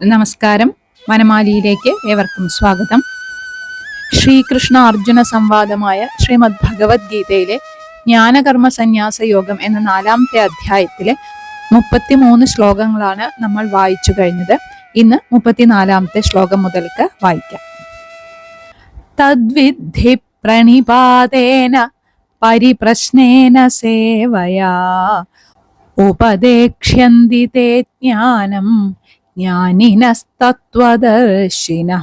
നമസ്കാരം. വനമാലിയിലേക്ക് ഏവർക്കും സ്വാഗതം. ശ്രീകൃഷ്ണ അർജുന സംവാദമായ ശ്രീമദ് ഭഗവത്ഗീതയിലെ ജ്ഞാനകർമ്മ സന്യാസ യോഗം എന്ന നാലാമത്തെ അധ്യായത്തിലെ മുപ്പത്തിമൂന്ന് ശ്ലോകങ്ങളാണ് നമ്മൾ വായിച്ചു കഴിഞ്ഞത്. ഇന്ന് മുപ്പത്തിനാലാമത്തെ ശ്ലോകം മുതൽക്ക് വായിക്കാം. തദ്വിദ്ധി പ്രണിപാതേന പരിപ്രശ്നേന സേവയാ. ഉപദേക്ഷ്യന്തി ജ്ഞാനം ജ്ഞാനിനസ്തത്വദർശിന.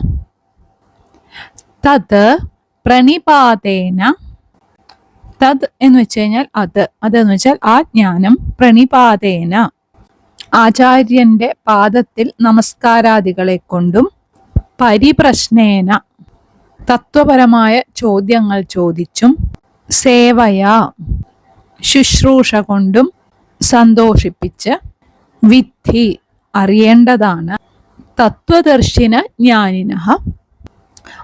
തത് പ്രണിപാതേന. തത് എന്ന് വെച്ച് കഴിഞ്ഞാൽ അത്. അതെന്ന് വെച്ചാൽ ആ ജ്ഞാനം പ്രണിപാതേന. ആചാര്യന്റെ പാദത്തിൽ നമസ്കാരാദികളെ കൊണ്ടും പരിപ്രശ്നേന. തത്വപരമായ ചോദ്യങ്ങൾ ചോദിച്ചും സേവയ. ശുശ്രൂഷ കൊണ്ടും സന്തോഷിപ്പിച്ച് വിധി അറിയേണ്ടതാണ്. തത്വദർശിന ജ്ഞാനിന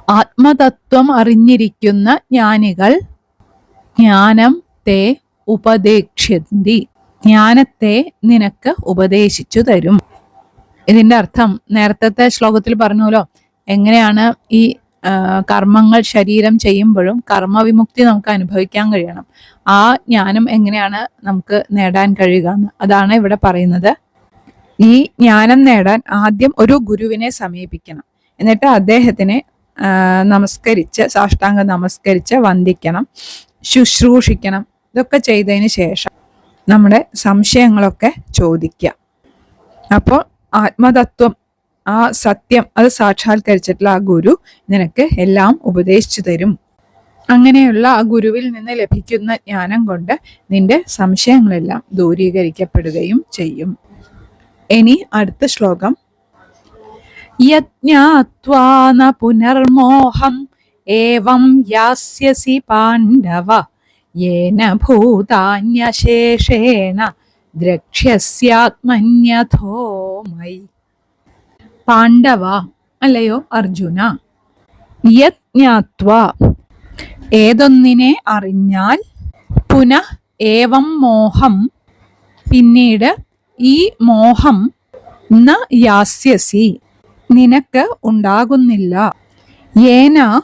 ആത്മതത്വം അറിഞ്ഞിരിക്കുന്ന ജ്ഞാനികൾ ജ്ഞാനം തേ ഉപദേക്ഷി ജ്ഞാനത്തെ നിനക്ക് ഉപദേശിച്ചു തരും. ഇതിന്റെ അർത്ഥം നേരത്തെ ശ്ലോകത്തിൽ പറഞ്ഞല്ലോ എങ്ങനെയാണ് ഈ കർമ്മങ്ങൾ ശരീരം ചെയ്യുമ്പോഴും കർമ്മവിമുക്തി നമുക്ക് അനുഭവിക്കാൻ കഴിയണം. ആ ജ്ഞാനം എങ്ങനെയാണ് നമുക്ക് നേടാൻ കഴിയുക അതാണ് ഇവിടെ പറയുന്നത്. ഈ ജ്ഞാനം നേടാൻ ആദ്യം ഒരു ഗുരുവിനെ സമീപിക്കണം. എന്നിട്ട് അദ്ദേഹത്തിനെ നമസ്കരിച്ച് സാഷ്ടാംഗം നമസ്കരിച്ച് വന്ദിക്കണം ശുശ്രൂഷിക്കണം ഇതൊക്കെ ചെയ്തതിന് ശേഷം നമ്മുടെ സംശയങ്ങളൊക്കെ ചോദിക്കുക. അപ്പോൾ ആത്മതത്വം ആ സത്യം അത് സാക്ഷാത്കരിച്ചിട്ടുള്ള ആ ഗുരു നിനക്ക് എല്ലാം ഉപദേശിച്ചു തരും. അങ്ങനെയുള്ള ആ ഗുരുവിൽ നിന്ന് ലഭിക്കുന്ന ജ്ഞാനം കൊണ്ട് നിന്റെ സംശയങ്ങളെല്ലാം ദൂരീകരിക്കപ്പെടുകയും ചെയ്യും. ഇനി അടുത്ത ശ്ലോകം. യജ്ഞാത്വാ പുനർമോഹം ഏവം യാസ്യസി പാണ്ഡവ യേന ഭൂതാന്യശേഷേണ ദ്രക്ഷ്യസ്യാത്മന്യഥോമൈ പാണ്ഡവ അല്ലയോ അർജുന യജ്ഞാത്വ ഏതൊന്നിനെ അറിഞ്ഞാൽ പുനഃ ഏവം മോഹം പിന്നീട് ഈ മോഹം ന യാസ്യസി. നിനക്ക് ഉണ്ടാകുന്നില്ല. ഏന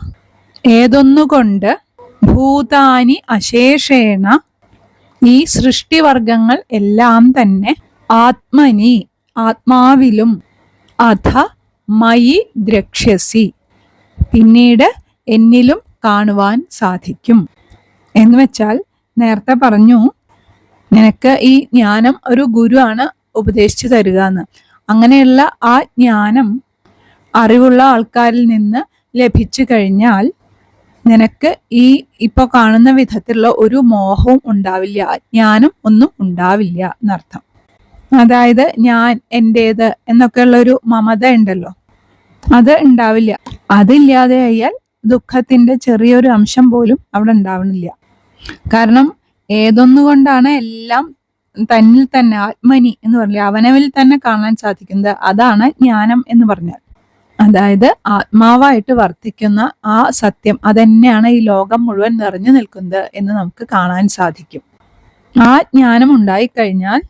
ഏതൊന്നുകൊണ്ട് ഭൂതാനി അശേഷേണ. ഈ സൃഷ്ടിവർഗങ്ങൾ എല്ലാം തന്നെ ആത്മനി ആത്മാവിലും അധ മയി ദ്രക്ഷ്യസി. പിന്നീട് എന്നിലും കാണുവാൻ സാധിക്കും. എന്ന് വെച്ചാൽ നേരത്തെ പറഞ്ഞു നിനക്ക് ഈ ജ്ഞാനം ഒരു ഗുരുവാണ് ഉപദേശിച്ചു തരിക എന്ന് അങ്ങനെയുള്ള ആ ജ്ഞാനം അറിവുള്ള ആൾക്കാരിൽ നിന്ന് ലഭിച്ചു കഴിഞ്ഞാൽ നിനക്ക് ഈ ഇപ്പൊ കാണുന്ന വിധത്തിലുള്ള ഒരു മോഹവും ഉണ്ടാവില്ല. ജ്ഞാനം ഒന്നും ഉണ്ടാവില്ല എന്നർത്ഥം. അതായത് ഞാൻ എന്റേത് എന്നൊക്കെയുള്ള ഒരു മമത ഉണ്ടല്ലോ. അത് ഉണ്ടാവില്ല. അതില്ലാതെ ആയാൽ ദുഃഖത്തിന്റെ ചെറിയൊരു അംശം പോലും അവിടെ ഉണ്ടാവണില്ല. കാരണം ഏതൊന്നുകൊണ്ടാണ് എല്ലാം തന്നിൽ തന്നെ ആത്മനി എന്ന് പറഞ്ഞാൽ അവനവിൽ തന്നെ കാണാൻ സാധിക്കുന്നത് അതാണ് ജ്ഞാനം എന്ന് പറഞ്ഞാൽ. അതായത് ആത്മാവായിട്ട് വർത്തിക്കുന്ന ആ സത്യം അതന്നെയാണ് ഈ ലോകം മുഴുവൻ നിറഞ്ഞു നിൽക്കുന്നത് എന്ന് നമുക്ക് കാണാൻ സാധിക്കും. ആ ജ്ഞാനം ഉണ്ടായിക്കഴിഞ്ഞാൽ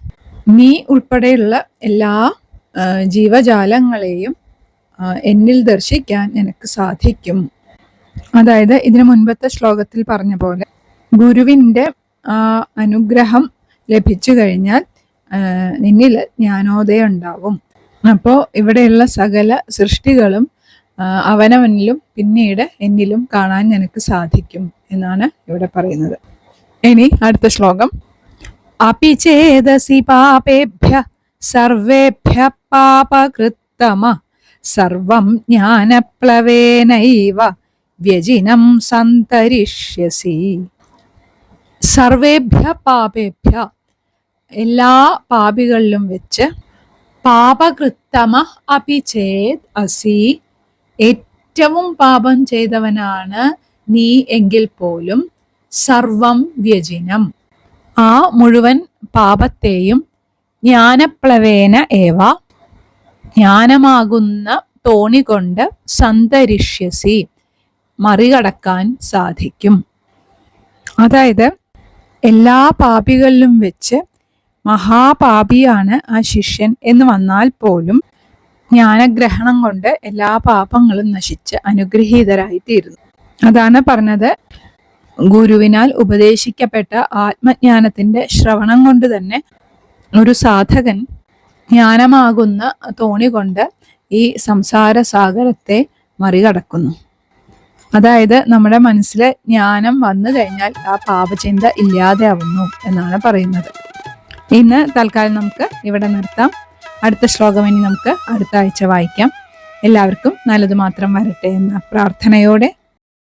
നീ ഉൾപ്പെടെയുള്ള എല്ലാ ജീവജാലങ്ങളെയും എന്നിൽ ദർശിക്കാൻ എനിക്ക് സാധിക്കും. അതായത് ഇതിനു മുൻപത്തെ ശ്ലോകത്തിൽ പറഞ്ഞ പോലെ ഗുരുവിന്റെ അനുഗ്രഹം ലഭിച്ചു കഴിഞ്ഞാൽ നിന്നിൽ ജ്ഞാനോദയം ഉണ്ടാവും അപ്പോൾ ഇവിടെയുള്ള സകല സൃഷ്ടികളും അവനവനിലും പിന്നീട് എന്നിലും കാണാൻ നിനക്ക് സാധിക്കും എന്നാണ് ഇവിടെ പറയുന്നത്. ഇനി അടുത്ത ശ്ലോകം. അപി ചേതസി പാപേഭ്യ സർവേഭ്യ പാപകൃത്തമ സർവം ജ്ഞാനപ്ലവേനൈവ വ്യജിനം സന്തരിഷ്യസി. സർവേഭ്യ പാപേഭ്യ. എല്ലാ പാപികളിലും വെച്ച് പാപകൃത്തമ അപി ചേത് അസി. ഏറ്റവും പാപം ചെയ്തവനാണ് നീ എങ്കിൽ പോലും സർവം വ്യജിനം. ആ മുഴുവൻ പാപത്തെയും ജ്ഞാനപ്ലവേന ഏവ. ജ്ഞാനമാകുന്ന തോണി കൊണ്ട് സന്തരിഷ്യസി. മറികടക്കാൻ സാധിക്കും. അതായത് എല്ലാ പാപികളിലും വെച്ച് മഹാപാപിയാണ് ആ ശിഷ്യൻ എന്ന് വന്നാൽ പോലും ജ്ഞാനഗ്രഹണം കൊണ്ട് എല്ലാ പാപങ്ങളും നശിച്ച് അനുഗ്രഹീതരായി തീരുന്നു അതാണ് പറഞ്ഞത് ഗുരുവിനാൽ ഉപദേശിക്കപ്പെട്ട ആത്മജ്ഞാനത്തിന്റെ ശ്രവണം കൊണ്ട് തന്നെ ഒരു സാധകൻ ജ്ഞാനമാകുന്ന തോണി കൊണ്ട് ഈ സംസാര സാഗരത്തെ മറികടക്കുന്നു. അതായത് നമ്മുടെ മനസ്സിൽ ജ്ഞാനം വന്നു കഴിഞ്ഞാൽ ആ പാപചിന്ത ഇല്ലാതെയാവുന്നു എന്നാണ് പറയുന്നത്. ഇന്ന് തൽക്കാലം നമുക്ക് ഇവിടെ നിർത്താം. അടുത്ത ശ്ലോകം ഇനി നമുക്ക് അടുത്ത ആഴ്ച വായിക്കാം. എല്ലാവർക്കും നല്ലത് മാത്രം വരട്ടെ എന്ന പ്രാർത്ഥനയോടെ